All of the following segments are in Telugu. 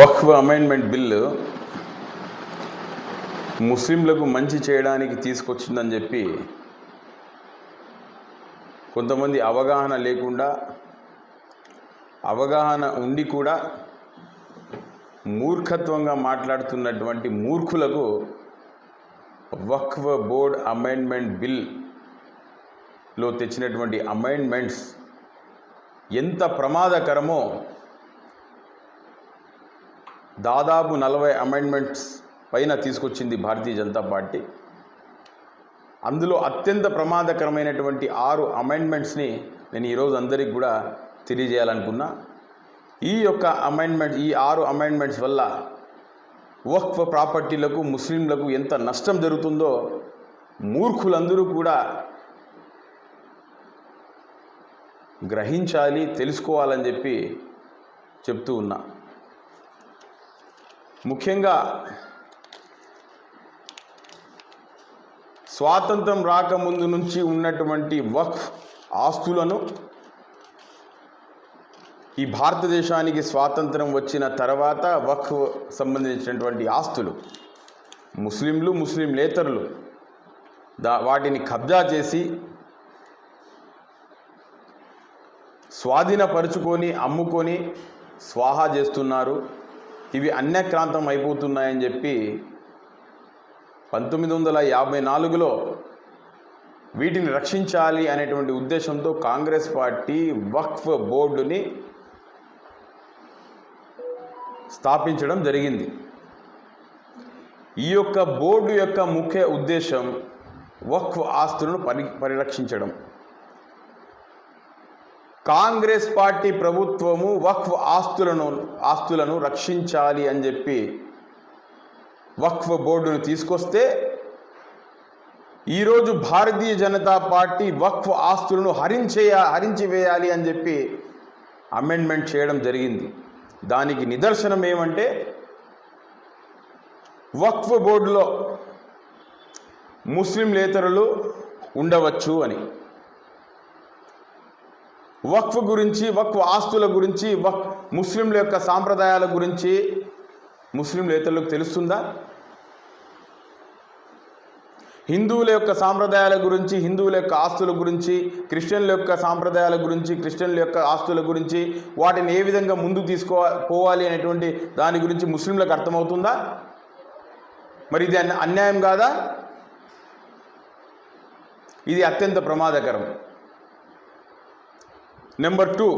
వక్ఫ్ అమెండ్మెంట్ బిల్లు ముస్లింలకు మంచి చేయడానికి తీసుకొచ్చిందని చెప్పి కొంతమంది అవగాహన లేకుండా అవగాహన ఉండి కూడా మూర్ఖత్వంగా మాట్లాడుతున్నటువంటి మూర్ఖులకు వక్ఫ్ బోర్డ్ అమెండ్మెంట్ బిల్లో తెచ్చినటువంటి అమెండ్మెంట్స్ ఎంత ప్రమాదకరమో దాదాపు నలభై అమెండ్మెంట్స్ పైన తీసుకొచ్చింది భారతీయ జనతా పార్టీ. అందులో అత్యంత ప్రమాదకరమైనటువంటి ఆరు అమెండ్మెంట్స్ని నేను ఈరోజు అందరికి కూడా తెలియజేయాలనుకున్నా. ఈ యొక్క అమెండ్మెంట్ ఈ ఆరు అమెండ్మెంట్స్ వల్ల వక్ఫ్ ప్రాపర్టీలకు ముస్లింలకు ఎంత నష్టం జరుగుతుందో మూర్ఖులందరూ కూడా గ్రహించాలి తెలుసుకోవాలని చెప్పి చెప్తూ ఉన్నా. ముఖ్యంగా స్వాతంత్రం రాకముందు నుంచి ఉన్నటువంటి వక్ఫ్ ఆస్తులను ఈ భారతదేశానికి స్వాతంత్రం వచ్చిన తర్వాత వక్ఫ్ సంబంధించినటువంటి ఆస్తులు ముస్లింలు ముస్లింలేతరులు దా వాటిని కబ్జా చేసి స్వాధీనపరుచుకొని అమ్ముకొని స్వాహా చేస్తున్నారు. ఇవి అన్యక్రాంతం అయిపోతున్నాయని చెప్పి పంతొమ్మిది వందల యాభై నాలుగులో వీటిని రక్షించాలి అనేటువంటి ఉద్దేశంతో కాంగ్రెస్ పార్టీ వక్ఫ్ బోర్డుని స్థాపించడం జరిగింది. ఈ యొక్క బోర్డు యొక్క ముఖ్య ఉద్దేశం వక్ఫ్ ఆస్తులను పరి పరిరక్షించడం. కాంగ్రెస్ పార్టీ ప్రభుత్వము వక్ఫ్ ఆస్తులను ఆస్తులను రక్షించాలి అని చెప్పి వక్ఫ్ బోర్డును తీసుకొస్తే ఈరోజు భారతీయ జనతా పార్టీ వక్ఫ్ ఆస్తులను హరించేయ హరించివేయాలి అని చెప్పి అమెండ్మెంట్ చేయడం జరిగింది. దానికి నిదర్శనం ఏమంటే వక్ఫ్ బోర్డులో ముస్లింలేతరులు ఉండవచ్చు అని. వక్ఫ్ గురించి వక్ఫ్ ఆస్తుల గురించి వక్ ముస్లింల యొక్క సాంప్రదాయాల గురించి ముస్లింలేతరులకు తెలుస్తుందా? హిందువుల యొక్క సాంప్రదాయాల గురించి హిందువుల యొక్క ఆస్తుల గురించి క్రిస్టియన్ల యొక్క సాంప్రదాయాల గురించి క్రిస్టియన్ల యొక్క ఆస్తుల గురించి వాటిని ఏ విధంగా ముందుకు తీసుకో పోవాలి అనేటువంటి దాని గురించి ముస్లింలకు అర్థమవుతుందా? మరి ఇది అన్యాయం కాదా? ఇది అత్యంత ప్రమాదకరం. నెంబర్ టూ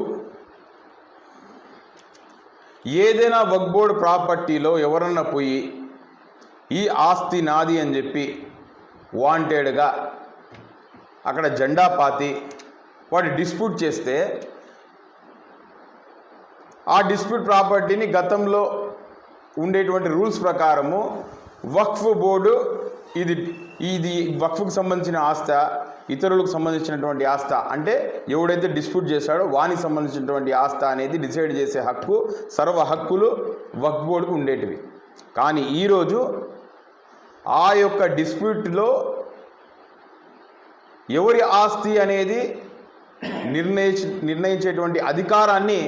ఏదైనా వక్బోర్డ్ ప్రాపర్టీలో ఎవరన్నా పోయి ఈ ఆస్తి నాది అని చెప్పి వాంటెడ్గా అక్కడ జెండా పాతి వాడు డిస్ప్యూట్ చేస్తే ఆ డిస్ప్యూట్ ప్రాపర్టీని గతంలో ఉండేటువంటి రూల్స్ ప్రకారము వక్ఫ్ బోర్డు ఇది ఇది వక్ఫ్కు సంబంధించిన ఆస్త ఇతరులకు సంబంధించినటువంటి ఆస్త అంటే ఎవడైతే డిస్ప్యూట్ చేశాడో వానికి సంబంధించినటువంటి ఆస్త అనేది డిసైడ్ చేసే హక్కు సర్వ హక్కులు వక్ఫ్ బోర్డుకు ఉండేటివి. కానీ ఈరోజు ఆ యొక్క డిస్ప్యూట్లో ఎవరి ఆస్తి అనేది నిర్ణయించి నిర్ణయించేటువంటి అధికారాన్ని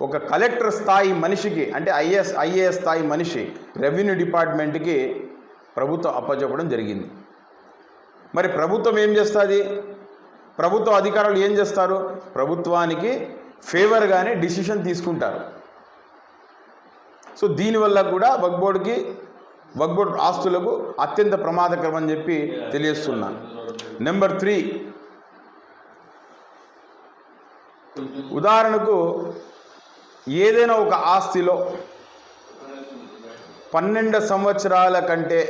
ఒక కలెక్టర్ స్థాయి మనిషికి అంటే ఐఏఎస్ ఐఏఎస్ స్థాయి మనిషి రెవెన్యూ డిపార్ట్మెంట్కి ప్రభుత్వం అప్పచెప్పడం జరిగింది. మరి ప్రభుత్వం ఏం చేస్తుంది? ప్రభుత్వ అధికారులు ఏం చేస్తారు? ప్రభుత్వానికి ఫేవర్గానే డిసిషన్ తీసుకుంటారు. సో దీనివల్ల కూడా వగ్బోర్డ్కి వగ్బోర్డ్ ఆస్తులకు అత్యంత ప్రమాదకరం అని చెప్పి తెలియజేస్తున్నాను నెంబర్ త్రీ. ఉదాహరణకు ఏదైనా ఒక ఆస్తిలో పన్నెండు సంవత్సరాల కంటే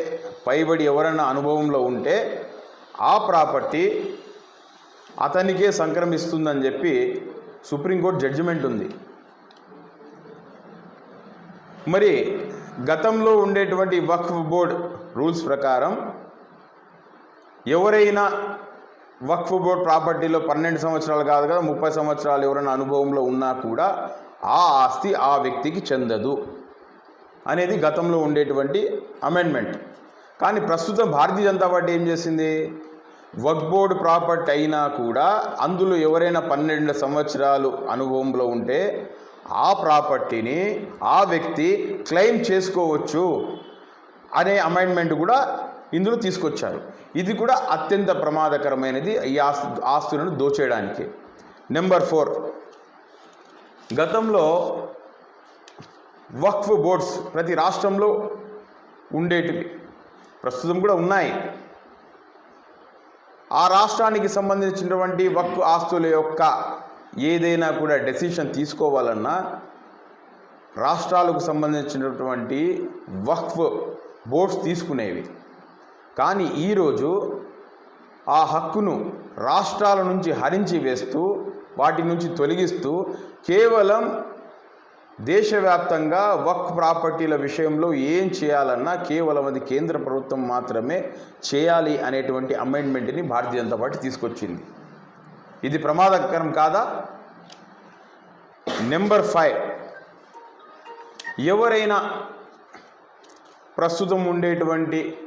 పైబడి ఎవరైనా అనుభవంలో ఉంటే ఆ ప్రాపర్టీ అతనికే సంక్రమిస్తుందని చెప్పి సుప్రీంకోర్టు జడ్జిమెంట్ ఉంది. మరి గతంలో ఉండేటువంటి వక్ఫ్ బోర్డ్ రూల్స్ ప్రకారం ఎవరైనా వక్ఫ్ బోర్డ్ ప్రాపర్టీలో పన్నెండు సంవత్సరాలు కాదు కదా ముప్పై సంవత్సరాలు ఎవరైనా అనుభవంలో ఉన్నా కూడా ఆ ఆస్తి ఆ వ్యక్తికి చెందదు అనేది గతంలో ఉండేటువంటి అమెండ్మెంట్ కానీ ప్రస్తుతం భారతీయ జనతా పార్టీ ఏం చేసింది? వక్ఫ్ బోర్డ్ ప్రాపర్టీ అయినా కూడా అందులో ఎవరైనా పన్నెండు సంవత్సరాలు అనుభవంలో ఉంటే ఆ ప్రాపర్టీని ఆ వ్యక్తి క్లెయిమ్ చేసుకోవచ్చు అనే అమైండ్మెంట్ కూడా ఇందులో తీసుకొచ్చారు. ఇది కూడా అత్యంత ప్రమాదకరమైనది ఈ ఆస్తు ఆస్తులను దోచేయడానికి. Number four. గతంలో వక్ఫ్ బోర్డ్స్ ప్రతి రాష్ట్రంలో ఉండేటివి. ప్రస్తుతం కూడా ఉన్నాయి. ఆ రాష్ట్రానికి సంబంధించినటువంటి వక్ఫ్ ఆస్తుల యొక్క ఏదైనా కూడా డెసిషన్ తీసుకోవాలన్నా రాష్ట్రాలకు సంబంధించినటువంటి వక్ఫ్ బోర్డ్స్ తీసుకునేవి. కానీ ఈరోజు ఆ హక్కును రాష్ట్రాల నుంచి హరించి వేస్తూ వాటి నుంచి తొలగిస్తూ కేవలం దేశవ్యాప్తంగా వక్ ప్రాపర్టీల విషయంలో ఏం చేయాలన్నా కేవలం అది కేంద్ర ప్రభుత్వం మాత్రమే చేయాలి అనేటువంటి అమెండ్మెంట్ని భారతీయ జనతా పార్టీ తీసుకొచ్చింది. ఇది ప్రమాదకరం కాదా? Number five. ఎవరైనా ప్రస్తుతం ఉండేటువంటి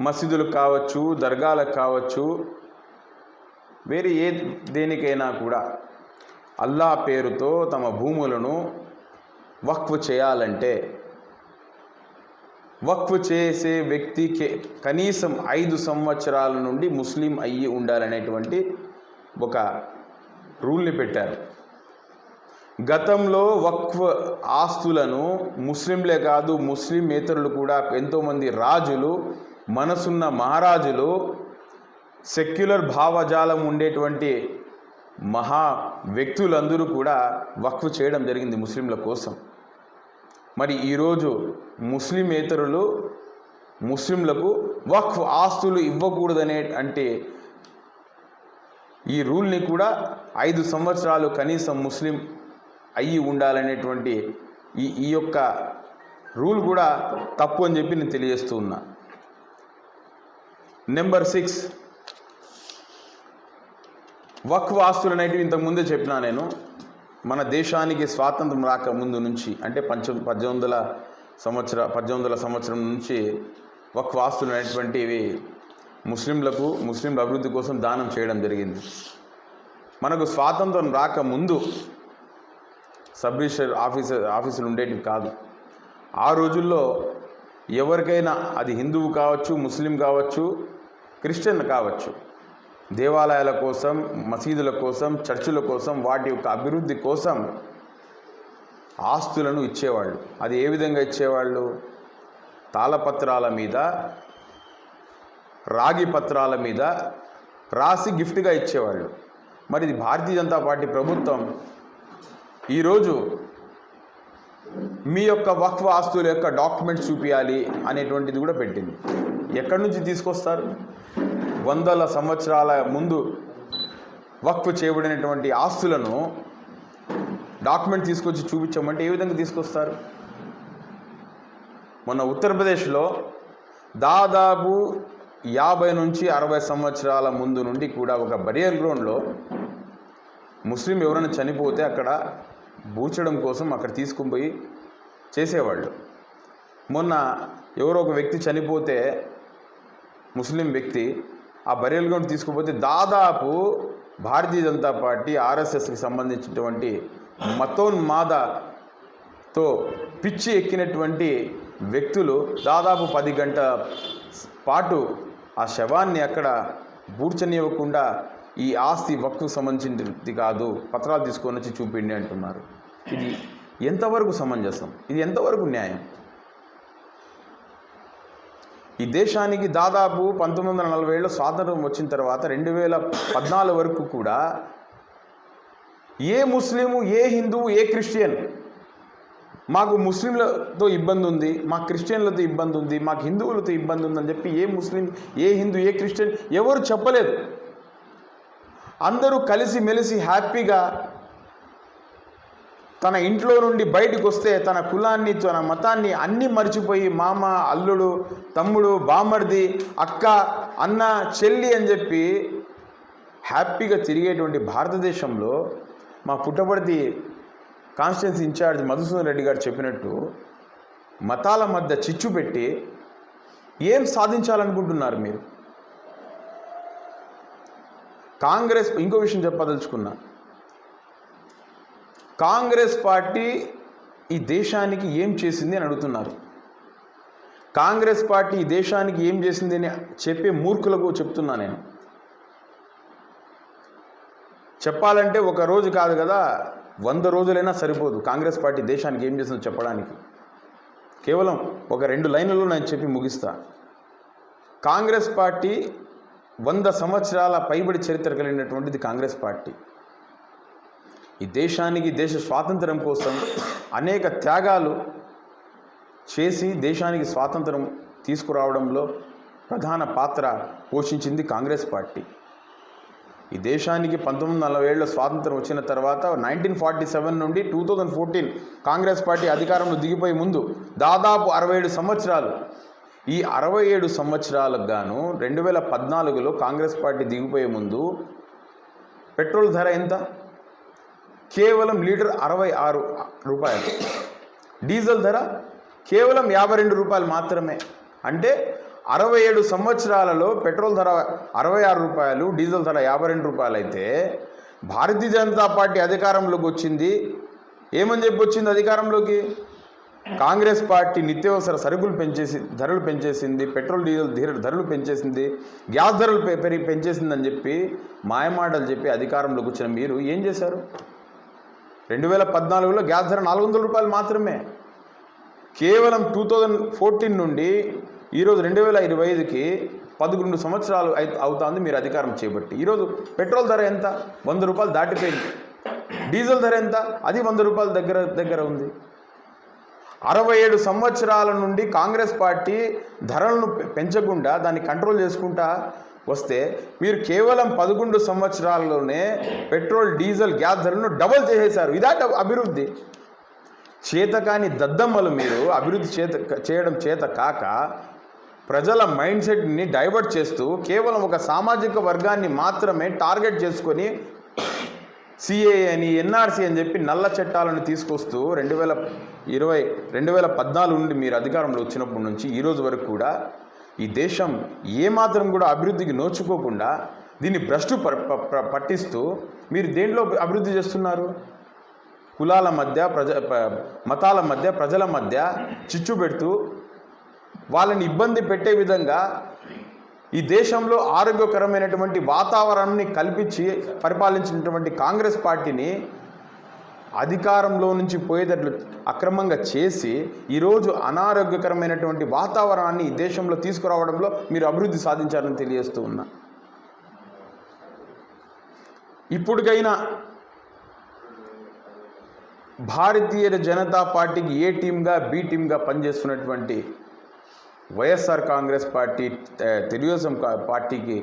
మసీదులకు కావచ్చు దర్గాలకు కావచ్చు వేరే ఏ దేనికైనా కూడా అల్లా పేరుతో తమ భూములను వక్ఫ్ చేయాలంటే వక్ఫ్ చేసే వ్యక్తికి కనీసం ఐదు సంవత్సరాల నుండి ముస్లిం అయ్యి ఉండాలనేటువంటి ఒక రూల్ని పెట్టారు. గతంలో వక్ఫ్ ఆస్తులను ముస్లింలే కాదు ముస్లిమేతరులు కూడా ఎంతోమంది రాజులు మనసున్న మహారాజులు సెక్యులర్ భావజాలం ఉండేటువంటి మహా వ్యక్తులందరూ కూడా వక్ఫ్ చేయడం జరిగింది ముస్లింల కోసం. మరి ఈరోజు ముస్లిమేతరులు ముస్లింలకు వక్ఫ్ ఆస్తులు ఇవ్వకూడదనే అంటే ఈ రూల్ని కూడా ఐదు సంవత్సరాలు కనీసం ముస్లిం అయ్యి ఉండాలనేటువంటి ఈ ఈ యొక్క రూల్ కూడా తప్పు అని చెప్పి నేను తెలియజేస్తూ ఉన్నా. నెంబర్ సిక్స్ వక్ఫ్ ఆస్తులు అనేటివి ఇంతకుముందే చెప్పినా నేను మన దేశానికి స్వాతంత్రం రాక ముందు నుంచి అంటే పంచ పద్దెనిమిది వందల సంవత్సర పద్దెనిమిది వందల సంవత్సరం నుంచి వక్ఫ్ ఆస్తులు అనేటువంటివి ముస్లింలకు ముస్లింల అభివృద్ధి కోసం దానం చేయడం జరిగింది. మనకు స్వాతంత్రం రాక ముందు సబ్ రిజిస్టర్ ఆఫీసర్ ఆఫీసులు ఉండేటివి కాదు. ఆ రోజుల్లో ఎవరికైనా అది హిందువు కావచ్చు ముస్లిం కావచ్చు క్రిస్టియన్ కావచ్చు దేవాలయాల కోసం మసీదుల కోసం చర్చిల కోసం వాటి యొక్క అభివృద్ధి కోసం ఆస్తులను ఇచ్చేవాళ్ళు. అది ఏ విధంగా ఇచ్చేవాళ్ళు? తాళపత్రాల మీద రాగి పత్రాల మీద రాసి గిఫ్ట్గా ఇచ్చేవాళ్ళు. మరి ఇది భారతీయ జనతా పార్టీ ప్రభుత్వం. ఈరోజు మీ యొక్క వక్ఫ్ ఆస్తుల యొక్క డాక్యుమెంట్స్ చూపించాలి అనేటువంటిది కూడా పెట్టింది. ఎక్కడి నుంచి తీసుకొస్తారు? వందల సంవత్సరాల ముందు వక్ఫ్ చేయబడినటువంటి ఆస్తులను డాక్యుమెంట్ తీసుకొచ్చి చూపించమంటే ఏ విధంగా తీసుకొస్తారు? మొన్న ఉత్తరప్రదేశ్లో దాదాపు యాభై నుంచి అరవై సంవత్సరాల ముందు నుండి కూడా ఒక బరియర్ గ్రౌండ్లో ముస్లిం ఎవరైనా చనిపోతే అక్కడ బూచడం కోసం అక్కడ తీసుకుని పోయి చేసేవాళ్ళు. మొన్న ఎవరో ఒక వ్యక్తి చనిపోతే ముస్లిం వ్యక్తి ఆ బరియల్ తీసుకుపోతే దాదాపు భారతీయ జనతా పార్టీ ఆర్ఎస్ఎస్కి సంబంధించినటువంటి మతోన్మాదతో పిచ్చి ఎక్కినటువంటి వ్యక్తులు దాదాపు పది గంటల పాటు ఆ శవాన్ని అక్కడ బూడ్చనివ్వకుండా ఈ ఆస్తి వక్కు సంబంధించినది కాదు పత్రాలు తీసుకొని వచ్చి చూపిండి అంటున్నారు. ఇది ఎంతవరకు సమంజసం? ఇది ఎంతవరకు న్యాయం? ఈ దేశానికి దాదాపు పంతొమ్మిది వందల నలభై ఏళ్ళు స్వాతంత్రం వచ్చిన తర్వాత రెండు వేల పద్నాలుగు వరకు కూడా ఏ ముస్లిము ఏ హిందువు ఏ క్రిస్టియన్ మాకు ముస్లింలతో ఇబ్బంది ఉంది మా క్రిస్టియన్లతో ఇబ్బంది ఉంది మాకు హిందువులతో ఇబ్బంది ఉందని చెప్పి ఏ ముస్లిం ఏ హిందూ ఏ క్రిస్టియన్ ఎవరు చెప్పలేదు. అందరూ కలిసి మెలిసి హ్యాపీగా తన ఇంట్లో నుండి బయటకు వస్తే తన కులాన్ని తన మతాన్ని అన్నీ మర్చిపోయి మామ అల్లుడు తమ్ముడు బామర్ది అక్క అన్న చెల్లి అని చెప్పి హ్యాపీగా తిరిగేటువంటి భారతదేశంలో మా పుట్టపర్తి కాన్స్టిట్యున్సీ ఇన్ఛార్జ్ మధుసూదన్ రెడ్డి గారు చెప్పినట్టు మతాల మధ్య చిచ్చు పెట్టి ఏం సాధించాలనుకుంటున్నారు మీరు? కాంగ్రెస్ ఇంకో విషయం చెప్పదలుచుకున్నా. కాంగ్రెస్ పార్టీ ఈ దేశానికి ఏం చేసింది అని అడుగుతున్నారు. కాంగ్రెస్ పార్టీ ఈ దేశానికి ఏం చేసింది అని చెప్పే మూర్ఖులకు చెప్తున్నా నేను. చెప్పాలంటే ఒక రోజు కాదు కదా వంద రోజులైనా సరిపోదు కాంగ్రెస్ పార్టీ దేశానికి ఏం చేసిందో చెప్పడానికి. కేవలం ఒక రెండు లైన్లలో నేను చెప్పి ముగిస్తా. కాంగ్రెస్ పార్టీ వంద సంవత్సరాల పైబడి చరిత్ర కలిగినటువంటిది కాంగ్రెస్ పార్టీ. ఈ దేశానికి దేశ స్వాతంత్రం కోసం అనేక త్యాగాలు చేసి దేశానికి స్వాతంత్రం తీసుకురావడంలో ప్రధాన పాత్ర పోషించింది కాంగ్రెస్ పార్టీ. ఈ దేశానికి పంతొమ్మిది నలభై ఏళ్ళ స్వాతంత్రం వచ్చిన తర్వాత నైన్టీన్ ఫార్టీ సెవెన్ నుండి two thousand fourteen Congress party అధికారంలో దిగిపోయే ముందు దాదాపు అరవై ఏడు సంవత్సరాలు ఈ అరవై ఏడు సంవత్సరాలకు గాను రెండు వేల పద్నాలుగులో కాంగ్రెస్ పార్టీ దిగిపోయే ముందు పెట్రోల్ ధర ఎంత? కేవలం లీటర్ అరవై ఆరు రూపాయలు. డీజిల్ ధర కేవలం యాభై రెండు రూపాయలు మాత్రమే. అంటే అరవై ఏడు సంవత్సరాలలో పెట్రోల్ ధర అరవై ఆరు రూపాయలు డీజిల్ ధర యాభై రెండు రూపాయలు అయితే భారతీయ జనతా పార్టీ అధికారంలోకి వచ్చింది. ఏమని చెప్పి వచ్చింది అధికారంలోకి? కాంగ్రెస్ పార్టీ నిత్యావసర సరుకులు పెంచేసి ధరలు పెంచేసింది పెట్రోల్ డీజిల్ ధరలు పెంచేసింది గ్యాస్ ధరలు పె- పెరిగి పెంచేసిందని చెప్పి మాయమాటలు చెప్పి అధికారంలోకి వచ్చిన మీరు ఏం చేశారు? రెండు వేల పద్నాలుగులో గ్యాస్ ధర నాలుగు వందల రూపాయలు మాత్రమే. కేవలం టూ థౌజండ్ ఫోర్టీన్ నుండి ఈరోజు రెండు వేల ఇరవై ఐదుకి పదకొండు సంవత్సరాలు అవుతుంది మీరు అధికారం చేపట్టి. ఈరోజు పెట్రోల్ ధర ఎంత? వంద రూపాయలు దాటిపోయింది. డీజిల్ ధర ఎంత? అది వంద రూపాయల దగ్గర దగ్గర ఉంది. అరవై ఏడు సంవత్సరాల నుండి కాంగ్రెస్ పార్టీ ధరలను పెంచకుండా దాన్ని కంట్రోల్ చేసుకుంటా వస్తే మీరు కేవలం పదకొండు సంవత్సరాల్లోనే పెట్రోల్ డీజిల్ గ్యాస్ ధరలను డబల్ చేసేశారు. ఇదా డబ్- అభివృద్ధి. చేతకాని దద్దమ్మలు మీరు అభివృద్ధి చేత చేయడం చేత కాక ప్రజల మైండ్ సెట్ని డైవర్ట్ చేస్తూ కేవలం ఒక సామాజిక వర్గాన్ని మాత్రమే టార్గెట్ చేసుకొని సిఏ అని ఎన్ఆర్సీ అని చెప్పి నల్ల చట్టాలను తీసుకొస్తూ రెండు వేల ఇరవై రెండు వేల పద్నాలుగు నుండి మీరు అధికారంలో వచ్చినప్పటి నుంచి ఈరోజు వరకు కూడా ఈ దేశం ఏమాత్రం కూడా అభివృద్ధికి నోచుకోకుండా దీన్ని భ్రష్టు ప- ప- ప- పట్టిస్తూ మీరు దేంట్లో అభివృద్ధి చేస్తున్నారు? కులాల మధ్య ప్రజ మతాల మధ్య ప్రజల మధ్య చిచ్చు పెడుతూ వాళ్ళని ఇబ్బంది పెట్టే విధంగా ఈ దేశంలో ఆరోగ్యకరమైనటువంటి వాతావరణాన్ని కల్పించి పరిపాలించినటువంటి కాంగ్రెస్ పార్టీని అధికారంలో నుంచి పోయేటట్లు అక్రమంగా చేసి ఈరోజు అనారోగ్యకరమైనటువంటి వాతావరణాన్ని ఈ దేశంలో తీసుకురావడంలో మీరు అభివృద్ధి సాధించారని తెలియజేస్తూ ఉన్నా. ఇప్పటికైనా భారతీయ జనతా పార్టీకి ఏ టీంగా బి టీంగా పనిచేస్తున్నటువంటి వైఎస్ఆర్ కాంగ్రెస్ పార్టీ తెలుగుదేశం పార్టీకి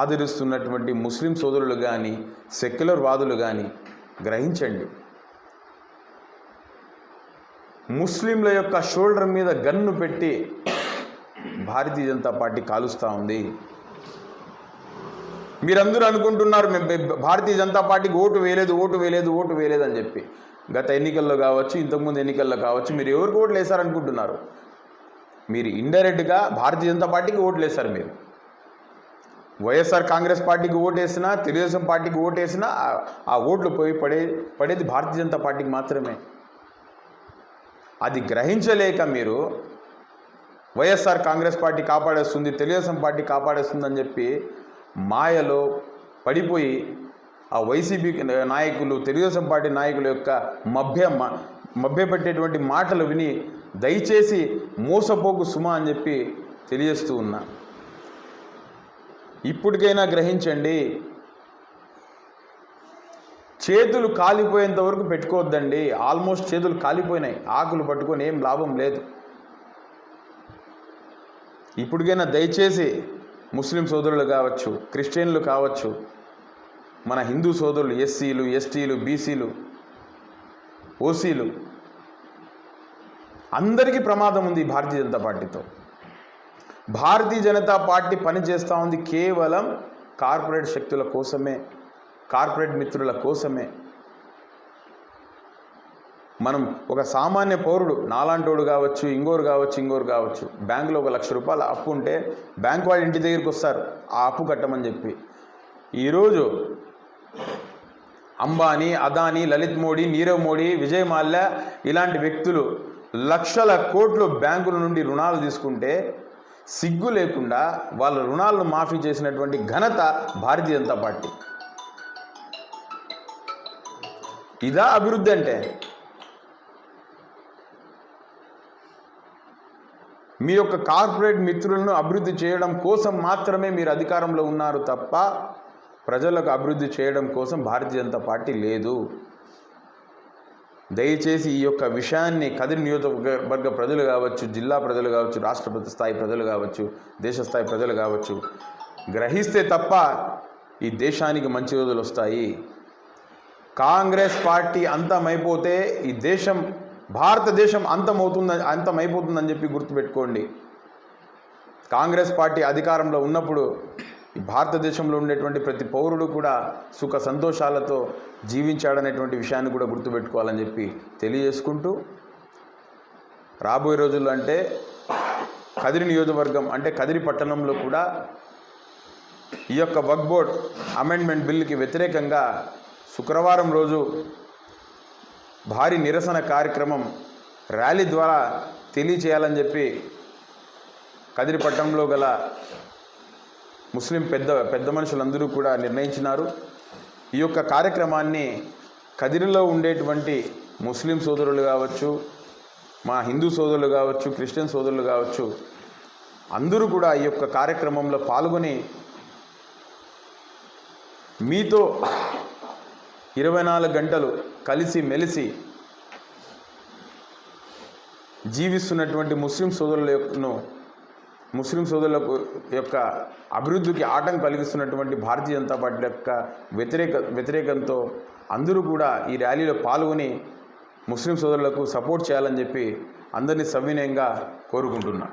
ఆదరిస్తున్నటువంటి ముస్లిం సోదరులు కానీ సెక్యులర్ వాదులు కానీ గ్రహించండి. ముస్లింల యొక్క షోల్డర్ మీద గన్ను పెట్టి భారతీయ జనతా పార్టీ కాలుస్తూ ఉంది. మీరందరూ అనుకుంటున్నారు మేము భారతీయ జనతా పార్టీకి ఓటు వేయలేదు ఓటు వేయలేదు ఓటు వేయలేదు అని చెప్పి. గత ఎన్నికల్లో కావచ్చు ఇంతకుముందు ఎన్నికల్లో కావచ్చు మీరు ఎవరికి ఓట్లు వేశారనుకుంటున్నారు? మీరు ఇండైరెక్ట్గా భారతీయ జనతా పార్టీకి ఓట్లు వేశారు మీరు. వైఎస్ఆర్ కాంగ్రెస్ పార్టీకి ఓటు వేసినా తెలుగుదేశం పార్టీకి ఓటు వేసినా ఆ- ఆ ఓట్లు పోయి పడే పడేది భారతీయ జనతా పార్టీకి మాత్రమే. అది గ్రహించలేక మీరు వైఎస్ఆర్ కాంగ్రెస్ పార్టీ కాపాడేస్తుంది తెలుగుదేశం పార్టీ కాపాడేస్తుంది అని చెప్పి మాయలో పడిపోయి ఆ వైసీపీ నాయకులు తెలుగుదేశం పార్టీ నాయకుల యొక్క మభ్య మ- మభ్యపెట్టేటువంటి మాటలు విని దయచేసి మోసపోకు సుమా అని చెప్పి తెలియజేస్తూ ఉన్నా. ఇప్పటికైనా గ్రహించండి చేతులు కాలిపోయేంత వరకు పెట్టుకోవద్దండి. ఆల్మోస్ట్ చేతులు కాలిపోయినాయి. ఆకులు పట్టుకొని ఏం లాభం లేదు. ఇప్పటికైనా దయచేసి ముస్లిం సోదరులు కావచ్చు క్రిస్టియన్లు కావచ్చు మన హిందూ సోదరులు ఎస్సీలు ఎస్టీలు బీసీలు ఓసీలు అందరికీ ప్రమాదం ఉంది భారతీయ జనతా పార్టీతో. భారతీయ జనతా పార్టీ పనిచేస్తూ ఉంది కేవలం కార్పొరేట్ శక్తుల కోసమే. కార్పొరేట్ మిత్రుల కోసమే. మనం ఒక సామాన్య పౌరుడు నాలాంటోడు కావచ్చు ఇంగోరు కావచ్చు ఇంగోరు కావచ్చు బ్యాంకులో ఒక లక్ష రూపాయల అప్పు ఉంటే బ్యాంక్ వాళ్ళు ఇంటి దగ్గరికి వస్తారు ఆ అప్పు కట్టమని చెప్పి. ఈరోజు అంబానీ అదానీ లలిత్ మోడీ నీరవ్ మోడీ విజయ్ మాల్యా ఇలాంటి వ్యక్తులు లక్షల కోట్లు బ్యాంకుల నుండి రుణాలు తీసుకుంటే సిగ్గు లేకుండా వాళ్ళ రుణాలను మాఫీ చేసినటువంటి ఘనత భారతీయ జనతా పార్టీ. ఇదా అభివృద్ధి అంటే? మీ యొక్క కార్పొరేట్ మిత్రులను అభివృద్ధి చేయడం కోసం మాత్రమే మీరు అధికారంలో ఉన్నారు తప్ప ప్రజలకు అభివృద్ధి చేయడం కోసం భారతీయ జనతా పార్టీ లేదు. దయచేసి ఈ యొక్క విషయాన్ని కదిరి నియోజకవర్గ ప్రజలు కావచ్చు జిల్లా ప్రజలు కావచ్చు రాష్ట్రపతి స్థాయి ప్రజలు కావచ్చు దేశ స్థాయి ప్రజలు కావచ్చు గ్రహిస్తే తప్ప ఈ దేశానికి మంచి రోజులు వస్తాయి. కాంగ్రెస్ పార్టీ అంతమైపోతే ఈ దేశం భారతదేశం అంతమవుతుందని అంతమైపోతుందని చెప్పి గుర్తుపెట్టుకోండి. కాంగ్రెస్ పార్టీ అధికారంలో ఉన్నప్పుడు ఈ భారతదేశంలో ఉండేటువంటి ప్రతి పౌరుడు కూడా సుఖ సంతోషాలతో జీవించాడనేటువంటి విషయాన్ని కూడా గుర్తుపెట్టుకోవాలని చెప్పి తెలియజేసుకుంటూ రాబోయే రోజుల్లో అంటే కదిరి నియోజకవర్గం అంటే కదిరి పట్టణంలో కూడా ఈ యొక్క వక్ బోర్డ్ అమెండ్మెంట్ బిల్లుకి వ్యతిరేకంగా శుక్రవారం రోజు భారీ నిరసన కార్యక్రమం ర్యాలీ ద్వారా తెలియచేయాలని చెప్పి కదిరిపట్నంలో గల ముస్లిం పెద్ద పెద్ద మనుషులందరూ కూడా నిర్ణయించినారు. ఈ యొక్క కార్యక్రమాన్ని కదిరిలో ఉండేటువంటి ముస్లిం సోదరులు కావచ్చు మా హిందూ సోదరులు కావచ్చు క్రిస్టియన్ సోదరులు కావచ్చు అందరూ కూడా ఈ యొక్క కార్యక్రమంలో పాల్గొని మీతో ఇరవై నాలుగు గంటలు కలిసి మెలిసి జీవిస్తున్నటువంటి ముస్లిం సోదరుల యొక్కను ముస్లిం సోదరులకు యొక్క అభివృద్ధికి ఆటం కలిగిస్తున్నటువంటి భారతీయ జనతా పార్టీ యొక్క వ్యతిరేక వ్యతిరేకంతో అందరూ కూడా ఈ ర్యాలీలో పాల్గొని ముస్లిం సోదరులకు సపోర్ట్ చేయాలని చెప్పి అందరినీ సవినయంగా కోరుకుంటున్నాను